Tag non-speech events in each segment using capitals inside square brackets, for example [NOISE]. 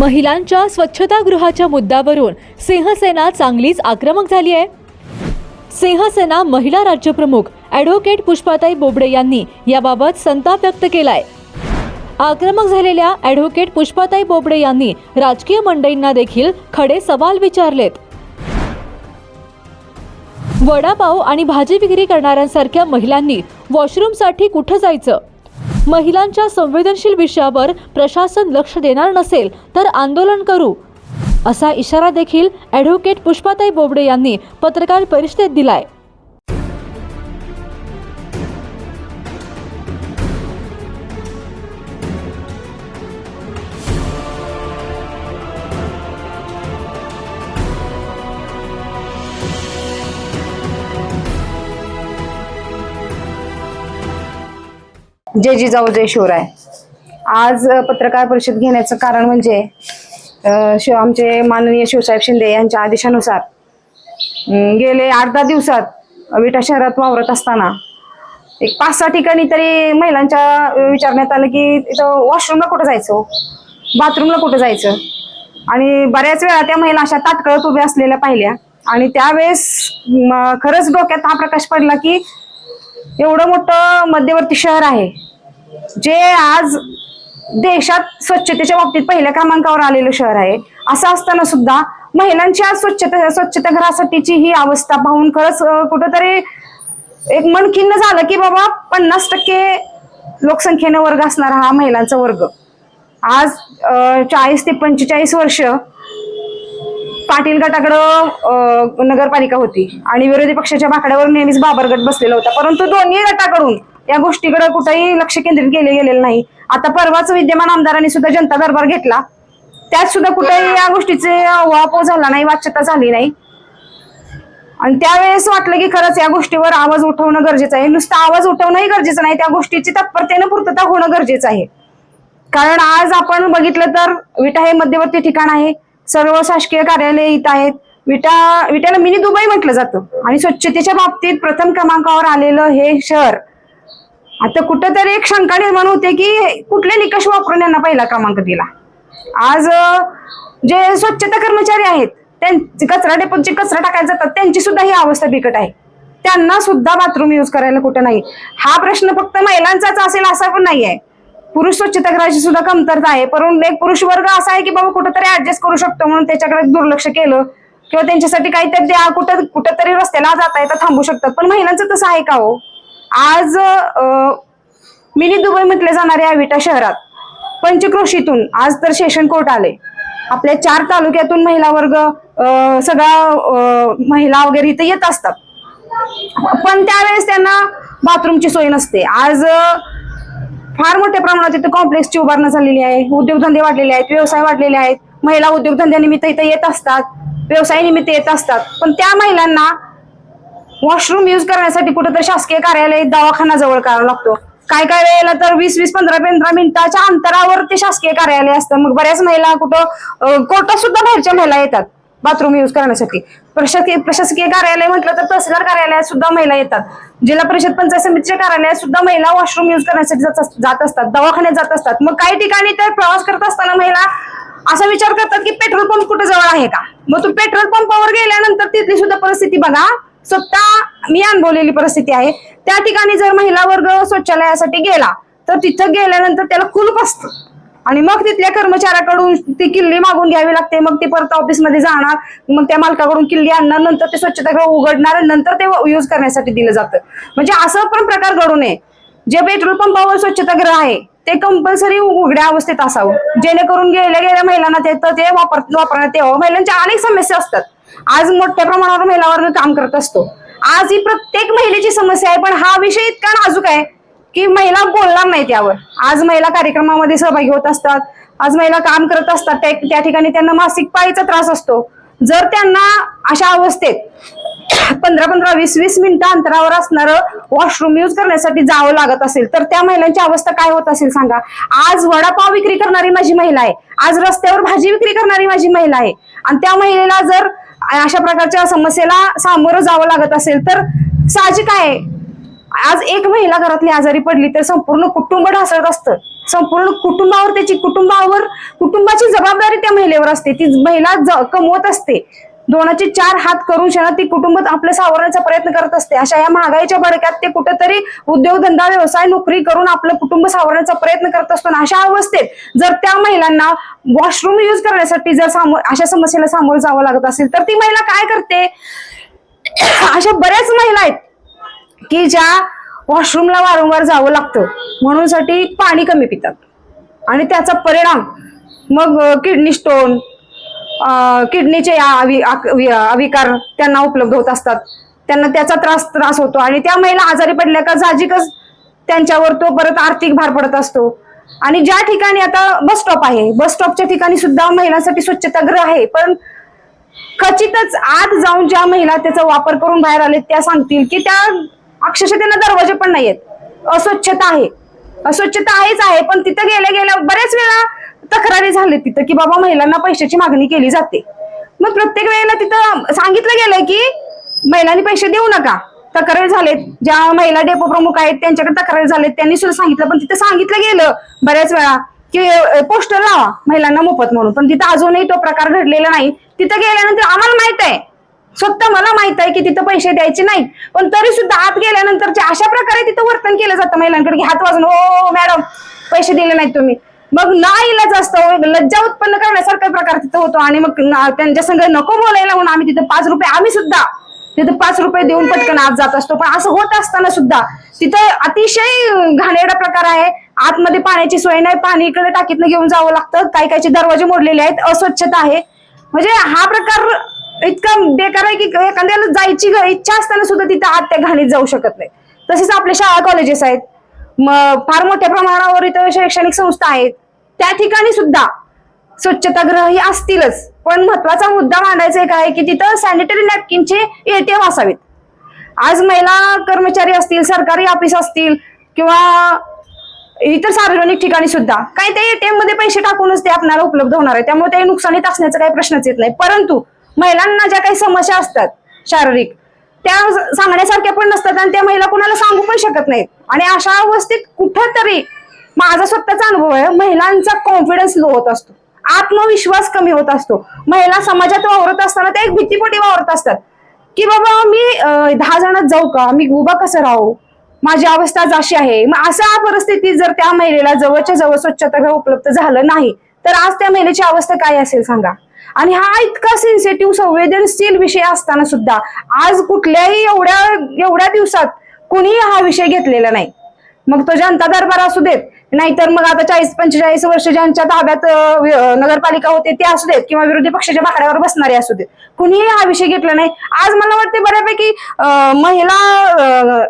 महिलांच्या स्वच्छतागृहाच्या मुद्द्यावरून सिंहसेना चांगलीच आक्रमक झाली आहे. सिंहसेना महिला राज्यप्रमुख ॲडव्होकेट पुष्पाताई बोबडे यांनी याबाबत संताप व्यक्त केलाय. आक्रमक झालेल्या ॲडव्होकेट पुष्पाताई बोबडे यांनी राजकीय मंडळींना देखील खडे सवाल विचारलेत. वडापाव आणि भाजी विक्री करणाऱ्यांसारख्या महिलांनी वॉशरूमसाठी कुठं जायचं? महिलांच्या संवेदनशील विषयावर प्रशासन लक्ष देणार नसेल तर आंदोलन करू. असा इशारा देखील ॲडव्होकेट पुष्पाताई बोबडे यांनी पत्रकार परिषदेत दिलाय. जय जिजाऊ जय शिवराय. आज पत्रकार परिषद घेण्याचं कारण म्हणजे शिव आमचे माननीय शिवसाहेब शिंदे यांच्या आदेशानुसार गेले आठ दहा दिवसात विटा शहरात वावरत असताना एक पाच सहा ठिकाणी तरी महिलांच्या विचारण्यात आलं की इथं वॉशरूमला कुठं जायचं हो? बाथरूमला कुठं जायचं? आणि बऱ्याच वेळा त्या महिला अशा ताटकळत उभ्या असलेल्या पाहिल्या. आणि त्यावेळेस खरंच डोक्यात हा प्रकाश पडला की एवढं मोठं मध्यवर्ती शहर आहे जे आज देशात स्वच्छतेच्या बाबतीत पहिल्या क्रमांकावर आलेलं शहर आहे. असं असताना सुद्धा महिलांची आज स्वच्छता स्वच्छता घरासाठीची ही अवस्था पाहून खरंच कुठंतरी एक मन खिन्न झालं की बाबा पन्नास टक्के लोकसंख्येनं वर्ग असणारा हा महिलांचा वर्ग. आज चाळीस ते पंचेचाळीस वर्ष पाटील गटाकडं नगरपालिका होती. आणि विरोधी पक्षाच्या भाकड्यावर नेहमीच बाबरगट बसलेला होता. परंतु दोन्ही गटाकडून या गोष्टीकडे कुठेही लक्ष केंद्रित केले गेलेलं नाही. आता परवाच विद्यमान आमदारांनी सुद्धा जनता दरबार घेतला. त्यात सुद्धा कुठेही या गोष्टीचे वापो झाला नाही वाच्यता झाली नाही. आणि त्यावेळेस वाटलं की खरंच या गोष्टीवर आवाज उठवणं गरजेचं आहे. नुसतं आवाज उठवणंही गरजेचं नाही. त्या गोष्टीची तत्परतेनं पूर्तता होणं गरजेचं आहे. कारण आज आपण बघितलं तर विटा हे मध्यवर्ती ठिकाण आहे. सर्व शासकीय कार्यालय इथं आहेत. विटा विट्याला मिनी दुबई म्हटलं जातं. आणि स्वच्छतेच्या बाबतीत प्रथम क्रमांकावर आलेलं हे शहर. आता कुठंतरी एक शंका निर्माण होते की कुठले निकष वापरून यांना पहिला क्रमांक दिला. आज जे स्वच्छता कर्मचारी आहेत त्यांचे कचरा डेपोचे कचरा टाकायला जातात त्यांची सुद्धा ही अवस्था बिकट आहे. त्यांना सुद्धा बाथरूम युज करायला कुठं नाही. हा प्रश्न फक्त महिलांचाच असेल असा पण नाही आहे पुरुष स्वच्छतागृहाची सुद्धा कमतरता आहे. परंतु एक पुरुष वर्ग असा आहे की बाबा कुठंतरी ऍडजस्ट करू शकतो म्हणून त्याच्याकडे दुर्लक्ष केलं. किंवा त्यांच्यासाठी काहीतरी द्या कुठं कुठंतरी रस्त्याला जाता येतात थांबू शकतात. पण महिलांचं तसं आहे का हो? आज मिनी दुबई म्हटले जाणाऱ्या या विटा शहरात. पंचक्रोशीतून आज तर सेशन कोर्ट आले. आपल्या चार तालुक्यातून महिला वर्ग अं, सगळा अं, महिला वगैरे इथे येत असतात. पण त्यावेळेस त्यांना बाथरूमची सोय नसते. आज फार मोठ्या प्रमाणात इथं कॉम्प्लेक्सची उभारणं झालेली आहे. उद्योगधंदे वाढलेले आहेत व्यवसाय वाढलेले आहेत. महिला उद्योगधंद्यानिमित्त इथं येत असतात. व्यवसाय निमित्त येत असतात. पण त्या महिलांना वॉशरूम युज करण्यासाठी कुठेतरी शासकीय कार्यालय दवाखाना जवळ करावा लागतो. काय काय वेळेला तर वीस वीस पंधरा पंधरा मिनिटाच्या अंतरावर ते शासकीय कार्यालय असतं. मग बऱ्याच महिला कुठं कोर्टात सुद्धा बाहेरच्या महिला येतात. बाथरूम युज करण्यासाठी. प्रशासकीय प्रशासकीय कार्यालय म्हटलं तर तहसीलदार कार्यालयात सुद्धा महिला येतात. जिल्हा परिषद पंचायत समितीच्या कार्यालयात सुद्धा महिला वॉशरूम युज करण्यासाठी जात जात असतात दवाखान्यात जात असतात. मग काही ठिकाणी तर प्रवास करत असताना महिला असा विचार करतात की पेट्रोल पंप कुठे जवळ आहे का? मग तू पेट्रोल पंपावर गेल्यानंतर तिथली सुद्धा परिस्थिती बघा. स्वतः मी अनुभवलेली परिस्थिती आहे. त्या ठिकाणी जर महिला वर्ग शौचालयासाठी गेला तर तिथं गेल्यानंतर त्याला कुलूप असतं. आणि मग तिथल्या कर्मचाऱ्याकडून ती किल्ली मागून घ्यावी लागते मग ती परत ऑफिसमध्ये जाणार मग त्या मालकाकडून किल्ली आणणार नंतर ते स्वच्छतागृह उघडणार नंतर ते यूज करण्यासाठी दिलं जातं. म्हणजे असं पण प्रकार घडू नये. जे पेट्रोल पंपावर स्वच्छतागृह आहे ते कंपल्सरी उघड्या अवस्थेत असावं. जेणेकरून गेल्या गेल्या महिलांना ते तर ते वापर वापरण्यात यावं. महिलांच्या अनेक समस्या असतात. आज मोठ्या प्रमाणावर महिलावर काम करत असतो. आज ही प्रत्येक महिलेची समस्या आहे पण हा विषय इतका नाजूक आहे की महिला बोलणार नाही त्यावर. आज महिला कार्यक्रमामध्ये सहभागी होत असतात. आज महिला काम करत असतात. त्या त्या ठिकाणी त्यांना मासिक पाळीचा त्रास असतो. जर त्यांना अशा अवस्थेत पंधरा पंधरा वीस वीस मिनिटं अंतरावर असणारं वॉशरूम यूज करण्यासाठी जावं लागत असेल तर त्या महिलांची अवस्था काय होत असेल सांगा. आज वडापाव विक्री करणारी माझी महिला आहे. आज रस्त्यावर भाजी विक्री करणारी माझी महिला आहे. आणि त्या महिलेला जर अशा प्रकारच्या समस्येला सामोरं जावं लागत असेल तर साहजिक आहे. आज एक महिला घरातली आजारी पडली तर संपूर्ण कुटुंब ढासळत असतं. संपूर्ण कुटुंबावर त्याची कुटुंबावर कुटुंबाची जबाबदारी त्या महिलेवर असते. ती महिला ज- कमवत असते. दोनाचे चार हात करून क्षणात ती कुटुंब आपलं सावरण्याचा प्रयत्न करत असते. अशा या महागाईच्या भडक्यात ते कुठेतरी उद्योगधंदा व्यवसाय नोकरी करून आपलं कुटुंब सावरण्याचा प्रयत्न करत असतो. अशा अवस्थेत जर त्या महिलांना वॉशरूम यूज करण्यासाठी जर सामो अशा समस्येला सामोरं जावं लागत असेल तर ती महिला काय करते? [COUGHS] अशा बऱ्याच महिला आहेत. की ज्या वॉशरूमला वारंवार जावं लागतं म्हणून साठी पाणी कमी पितात. आणि त्याचा परिणाम मग किडनी स्टोन किडनीचे अवि- आक- वि- अविकार त्यांना उपलब्ध होत असतात. त्यांना त्याचा त्रास त्रास होतो. आणि त्या महिला आजारी पडल्या का साहजिकच त्यांच्यावर तो परत आर्थिक भार पडत असतो. आणि ज्या ठिकाणी आता बस स्टॉप आहे बस स्टॉपच्या ठिकाणी सुद्धा महिलांसाठी स्वच्छतागृह आहे पण खचितच आत जाऊन ज्या महिला त्याचा वापर करून बाहेर आले त्या सांगतील की त्या अक्षरशः त्यांना दरवाजे पण नाहीयेत. अस्वच्छता आहे. अस्वच्छता आहेच आहे पण तिथं गेल्या गेल्या बऱ्याच वेळा तक्रारी झाली तिथं की बाबा महिलांना पैशाची मागणी केली जाते. मग प्रत्येक वेळेला तिथं सांगितलं गेलंय की महिलांनी पैसे देऊ नका. तक्रारी झालेत. ज्या महिला डेपो प्रमुख आहेत त्यांच्याकडे तक्रारी झालेत त्यांनी सुद्धा सांगितलं पण तिथं सांगितलं गेलं बऱ्याच वेळा की पोस्टर लावा महिलांना मोफत म्हणून. पण तिथं अजूनही तो प्रकार घडलेला नाही. तिथं गेल्यानंतर आम्हाला माहीत आहे स्वतः मला माहीत आहे की तिथं पैसे द्यायचे नाहीत. पण तरी सुद्धा आत गेल्यानंतर अशा प्रकारे तिथं वर्तन केलं जातं महिलांकडे. की हात वाजून हो, हो, हो मॅडम पैसे दिले नाहीत तुम्ही. मग ना इलाज असतं लज्जा उत्पन्न करण्यासारखा प्रकार तिथं होतो. आणि मग त्यांच्या संघ नको बोलायला म्हणून आम्ही तिथं पाच रुपये आम्ही सुद्धा तिथं पाच रुपये देऊन पटकन आत जात असतो. पण असं होत असताना सुद्धा तिथं अतिशय घाणेरडा प्रकार आहे. आतमध्ये पाण्याची सोय नाही पाणी इकडे टाकीतनं घेऊन जावं लागतं. काही काहीचे दरवाजे मोडलेले आहेत अस्वच्छता आहे. म्हणजे हा प्रकार इतका बेकार आहे की एखाद्याला जायची ग- इच्छा असताना सुद्धा तिथं आत त्या घाणीत जाऊ शकत नाही. तसेच आपले शाळा कॉलेजेस आहेत. मग फार मोठ्या प्रमाणावर इथं शैक्षणिक संस्था आहेत. त्या ठिकाणी सुद्धा स्वच्छतागृह ही असतीलच. पण महत्त्वाचा मुद्दा मांडायचा एक आहे की तिथं सॅनिटरी नॅपकिनचे एटीएम असावेत. आज महिला कर्मचारी असतील सरकारी ऑफिस असतील किंवा इतर सार्वजनिक ठिकाणी सुद्धा काय ते एटीएममध्ये पैसे टाकूनच ते आपल्याला उपलब्ध होणार आहे. त्यामुळे ते नुकसानीत असण्याचा काही प्रश्नच येत नाही. परंतु महिलांना ज्या काही समस्या असतात शारीरिक त्या सांगण्यासारख्या पण नसतात आणि त्या महिला कुणाला सांगू पण शकत नाहीत. आणि अशा अवस्थेत कुठंतरी माझा स्वतःचा अनुभव आहे महिलांचा कॉन्फिडन्स लो होत असतो. आत्मविश्वास कमी होत असतो. महिला समाजात वावरत असताना त्या एक भीतीपोटी वावरत असतात. की बाबा मी दहा जणात जाऊ का? मी उभा कसं राहू? माझी अवस्था आज अशी आहे. मग अशा परिस्थितीत जर त्या महिलेला जवळच्या जवळ स्वच्छता उपलब्ध झालं नाही तर आज त्या महिलेची अवस्था काय असेल सांगा? आणि हा इतका सेन्सिटिव्ह संवेदनशील विषय असताना सुद्धा आज कुठल्याही एवढ्या एवढ्या दिवसात कुणीही हा विषय घेतलेला नाही. मग तो जनता दरबार असू देत नाहीतर मग आता चाळीस पंचेचाळीस वर्ष ज्यांच्या ताब्यात नगरपालिका होते ते असू देत किंवा विरोधी पक्षाच्या बाकड्यावर बसणारे असू देत. कुणीही हा विषय घेतला नाही. आज मला वाटते बऱ्यापैकी महिला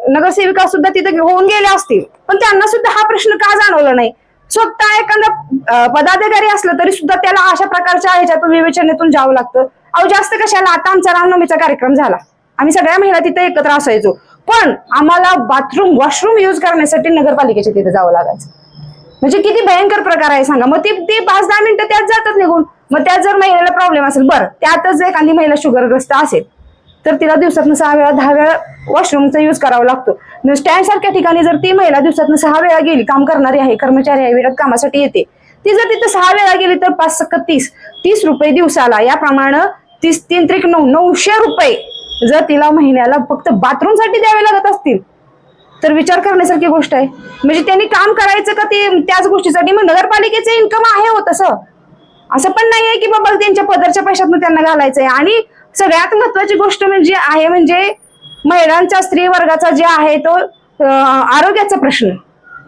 नगरसेविका सुद्धा तिथे होऊन गेल्या असतील. पण त्यांना सुद्धा हा प्रश्न का जाणवला नाही? स्वतः एखादा पदाधिकारी असलं तरी सुद्धा त्याला अशा प्रकारच्या ह्याच्यातून विवेचनेतून जावं लागतं. अहो जास्त कशाला? आता आमचा रामनवमीचा कार्यक्रम झाला. आम्ही सगळ्या महिला तिथे एकत्र असायचो. पण आम्हाला बाथरूम वॉशरूम युज करण्यासाठी नगरपालिकेच्या तिथे जावं लागायचं. म्हणजे किती भयंकर प्रकार आहे सांगा. मग ती ती पाच दहा मिनिटं त्यात जातात निघून. मग त्यात जर महिलेला प्रॉब्लेम असेल बरं त्यातच एखादी महिला शुगरग्रस्त असेल तर तिला दिवसातनं सहा वेळा दहा वेळा वॉशरूमचा युज करावा लागतो. स्टँड सारख्या ठिकाणी जर ती महिला दिवसातनं सहा वेळा गेली काम करणारी आहे कर्मचारी आहे वेळात कामासाठी येते ती जर तिथं सहा वेळा गेली तर पाच सक्क तीस तीस रुपये दिवसाला याप्रमाणे तीस तीन त्रिक नऊ नऊशे रुपये जर तिला महिन्याला फक्त बाथरूमसाठी द्यावे लागत असतील. तर विचार करण्यासारखी गोष्ट आहे. म्हणजे त्यांनी काम करायचं का ते त्याच गोष्टीसाठी मग नगरपालिकेचं इन्कम आहे हो तसं. असं पण नाही आहे की बाबा त्यांच्या पदरच्या पैशातून त्यांना घालायचं आहे आणि सगळ्यात महत्वाची गोष्ट म्हणजे आहे म्हणजे महिलांच्या स्त्री वर्गाचा जे आहे तो आरोग्याचा प्रश्न.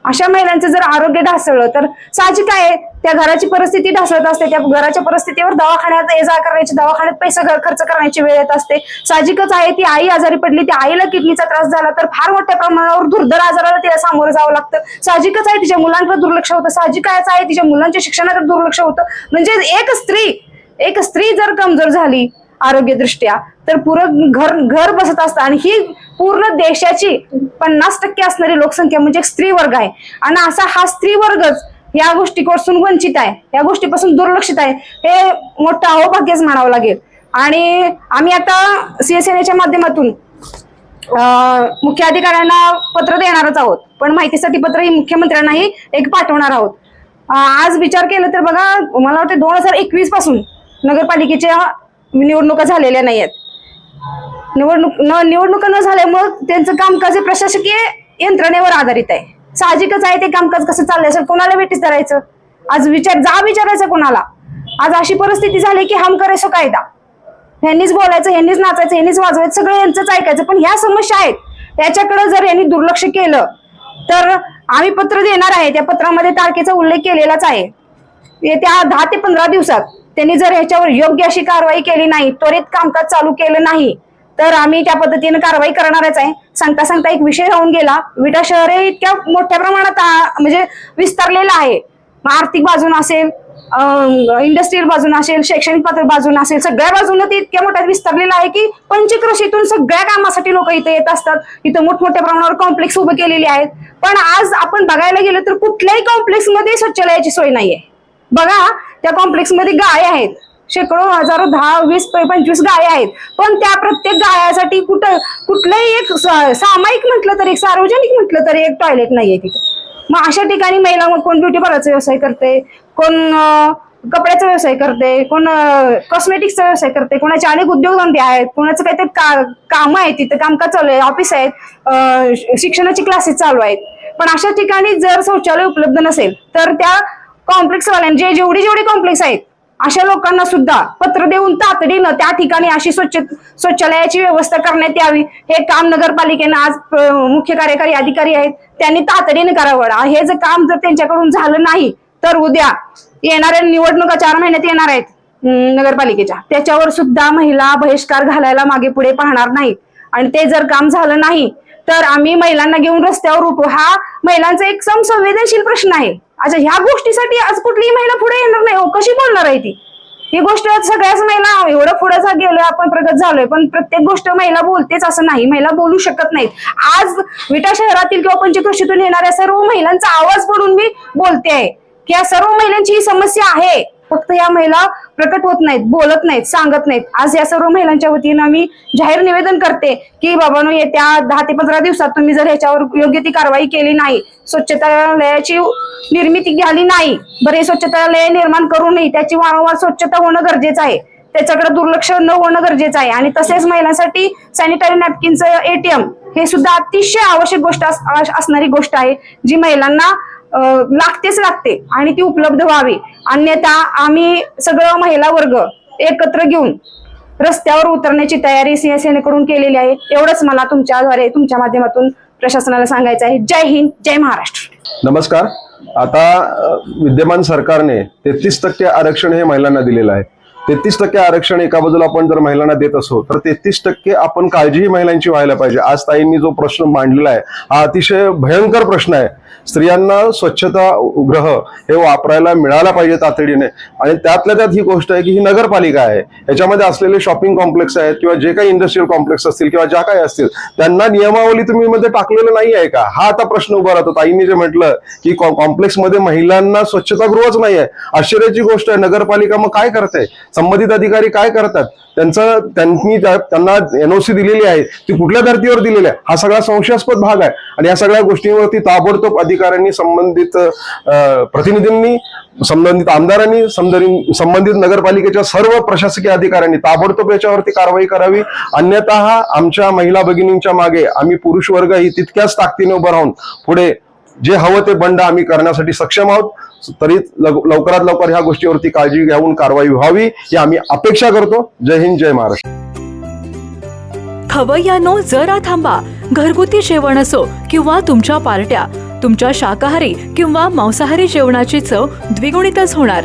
अशा महिलांचं जर आरोग्य ढासळलं तर साहजिक आहे त्या घराची परिस्थिती ढासळत असते त्या घराच्या परिस्थितीवर दवाखान्यात ये जा करण्याची दवाखान्यात पैसा खर्च करण्याची वेळ येत असते. साहजिकच आहे ती आई आजारी पडली त्या आईला किडनीचा त्रास झाला तर फार मोठ्या प्रमाणावर दुर्धर आजाराला तिला सामोरं जावं लागतं. साहजिकच आहे तिच्या मुलांकडे दुर्लक्ष होतं. साहजिकच आहे तिच्या मुलांच्या शिक्षणाकडे दुर्लक्ष होतं. म्हणजे एक स्त्री एक स्त्री जर कमजोर झाली आरोग्यदृष्ट्या. तर पुरं घर घर बसत असतं आणि ही पूर्ण देशाची पन्नास टक्के असणारी लोकसंख्या म्हणजे एक स्त्री वर्ग आहे. आणि असा हा स्त्री वर्गच या गोष्टीपासून वंचित आहे. या गोष्टीपासून दुर्लक्षित आहे. हे मोठं अहोभाग्यच म्हणावं लागेल. आणि आम्ही आता शिवसेनेच्या माध्यमातून मुख्य अधिकाऱ्यांना पत्र देणारच आहोत. पण माहितीसाठी पत्र ही मुख्यमंत्र्यांनाही एक पाठवणार आहोत. आज विचार केला तर बघा मला वाटतं दोन हजार एकवीसपासून नगरपालिकेच्या निवडणुका झालेल्या नाही आहेत निवडणूक न निवडणुका न झाल्यामुळं त्यांचं कामकाज हे प्रशासकीय यंत्रणेवर आधारित आहे. साहजिकच आहे ते कामकाज कसं चाललंय असेल कोणाला भेटीस धरायचं? आज विचार जा विचारायचं कोणाला? आज अशी परिस्थिती झाली की हम करे कायदा? ह्यांनीच बोलायचं यांनीच नाचायचं यांनीच वाजवायचं सगळं यांचंच ऐकायचं. पण ह्या समस्या आहेत. त्याच्याकडे जर यांनी दुर्लक्ष केलं तर आम्ही पत्र देणार आहे त्या पत्रामध्ये तारखेचा उल्लेख केलेलाच आहे. येत्या दहा ते पंधरा दिवसात त्यांनी जर ह्याच्यावर योग्य अशी कारवाई केली नाही त्वरित कामकाज चालू केलं नाही तर आम्ही त्या पद्धतीने कारवाई करणारच आहे. सांगता सांगता एक विषय राहून गेला. विटा शहर हे इतक्या मोठ्या प्रमाणात म्हणजे विस्तारलेलं आहे. आर्थिक बाजून असेल इंडस्ट्रीयल बाजून असेल शैक्षणिक पात्र बाजून असेल सगळ्या बाजूनं ते इतक्या मोठ्यात विस्तारलेलं आहे की पंचकृषीतून सगळ्या कामासाठी लोक इथे येत असतात. इथं मोठमोठ्या प्रमाणावर कॉम्प्लेक्स उभे केलेले आहेत. पण आज आपण बघायला गेलं तर कुठल्याही कॉम्प्लेक्समध्ये शौचालयाची सोय नाहीये. बघा त्या कॉम्प्लेक्समध्ये गाय आहेत. शेकडो हजारो दहा वीस प- पंचवीस गाय आहेत. पण त्या प्रत्येक गायासाठी कुठं कुठलंही एक स- सामायिक म्हटलं तरी एक सार्वजनिक म्हटलं तरी एक टॉयलेट नाहीये तिथं. मग अशा ठिकाणी महिला मग कोण ब्युटी पार्लरचा व्यवसाय करते? कोण कपड्याचा व्यवसाय करते? कोण कॉस्मेटिक्सचा व्यवसाय करते? कोणाचे अनेक उद्योगधंदे आहेत? कोणाचं काहीतरी का कामं आहेत तिथं? कामकाज चालू आहे ऑफिस आहेत शिक्षणाचे शिक्षणाची क्लासेस चालू आहेत. पण अशा ठिकाणी जर शौचालय उपलब्ध नसेल तर त्या कॉम्प्लेक्स वाल्यांचे जेवढी जेवढी कॉम्प्लेक्स आहेत अशा लोकांना सुद्धा पत्र देऊन तातडीनं त्या ठिकाणी अशी स्वच्छ शौचालयाची व्यवस्था करण्यात यावी. हे काम नगरपालिकेनं आज मुख्य कार्यकारी अधिकारी आहेत त्यांनी तातडीनं करावं. हे जर काम जर त्यांच्याकडून झालं नाही तर उद्या येणाऱ्या निवडणुका चार महिन्यात येणार आहेत नगरपालिकेच्या. त्याच्यावर सुद्धा महिला बहिष्कार घालायला मागे पुढे पाहणार नाहीत. आणि ते जर काम झालं नाही तर आम्ही महिलांना घेऊन रस्त्यावर उठू हा महिलांचा एक संवेदनशील प्रश्न आहे. अच्छा ह्या गोष्टीसाठी आज कुठलीही महिला पुढे येणार नाही हो. कशी बोलणार आहे ती? ही गोष्ट सगळ्याच महिला एवढं पुढे गेलोय आपण प्रगत झालोय पण प्रत्येक गोष्ट महिला बोलतेच असं नाही. महिला बोलू शकत नाहीत. आज विटा शहरातील किंवा पंचकृषीतून येणाऱ्या सर्व महिलांचा आवाज पडून मी बोलते आहे. की या सर्व महिलांची ही समस्या आहे. फक्त या महिला प्रकट होत नाहीत बोलत नाहीत सांगत नाहीत. आज या सर्व महिलांच्या वतीनं मी जाहीर निवेदन करते की बाबांनो येत्या दहा ते पंधरा दिवसात तुम्ही जर ह्याच्यावर योग्य ती कारवाई केली नाही स्वच्छतालयाची निर्मिती झाली नाही बरे स्वच्छतालय निर्माण करूनही त्याची वारंवार स्वच्छता होणं गरजेचं आहे. त्याच्याकडे दुर्लक्ष न होणं गरजेचं आहे. आणि तसेच महिलांसाठी सॅनिटरी नॅपकिनचं एटीएम हे सुद्धा अतिशय आवश्यक गोष्ट अस- असणारी गोष्ट आहे जी महिलांना लागतेच लागते आणि ती उपलब्ध व्हावी. अन्यथा आम्ही सगळं महिला वर्ग एकत्र घेऊन रस्त्यावर उतरण्याची तयारी सिंहसेनेकडून केलेली आहे. एवढंच मला तुमच्याद्वारे तुमच्या माध्यमातून प्रशासनाला सांगायचं आहे. जय हिंद जय महाराष्ट्र. नमस्कार. आता विद्यमान सरकारने तेहतीस टक्के आरक्षण हे महिलांना दिलेलं आहे. तेहतीस टक्के आरक्षण एका बाजूला आपण जर महिलांना देत असो तर तेहतीस टक्के आपण काळजीही महिलांची व्हायला पाहिजे. आज ताईंनी जो प्रश्न मांडलेला आहे हा अतिशय भयंकर प्रश्न आहे. स्त्रियांना स्वच्छता ग्रह हे वापरायला मिळायला पाहिजे तातडीने. आणि त्यातल्या त्यात ही गोष्ट आहे की ही नगरपालिका आहे. याच्यामध्ये असलेले शॉपिंग कॉम्प्लेक्स आहेत किंवा जे काही इंडस्ट्रियल कॉम्प्लेक्स असतील किंवा ज्या काही असतील त्यांना नियमावली तुम्ही मध्ये टाकलेलं नाही आहे का? हा आता प्रश्न उभा राहतो. ताईंनी जे म्हटलं की कॉम्प्लेक्समध्ये महिलांना स्वच्छतागृहच नाही आहे. आश्चर्याची गोष्ट आहे नगरपालिका मग काय करते? संबंधित अधिकारी काय करतात? त्यांचं त्यांनी त्यांना एनओसी दिलेली आहे ती कुठल्या धर्तीवर दिलेली आहे? हा सगळा संशयास्पद भाग आहे. आणि या सगळ्या गोष्टींवरती ताबडतोब अधिकाऱ्यांनी संबंधित प्रतिनिधींनी संबंधित आमदारांनी संबंधित संबंधित नगरपालिकेच्या सर्व प्रशासकीय अधिकाऱ्यांनी ताबडतोब याच्यावरती कारवाई करावी. अन्यथा आमच्या महिला भगिनींच्या मागे आम्ही पुरुष वर्ग ही तितक्याच ताकदीने उभं राहून पुढे जे हवं ते बंड आम्ही करण्यासाठी सक्षम आहोत. तरी लवकरात लवकर ह्या गोष्टीवरती काळजी घेऊन कारवाई व्हावी ही आम्ही अपेक्षा करतो. जय हिंद जय महाराष्ट्र. खवय्यानो जरा थांबा. घरगुती जेवण असो किंवा तुमच्या पार्ट्या तुमच्या शाकाहारी किंवा मांसाहारी जेवणाची चव द्विगुणितच होणार.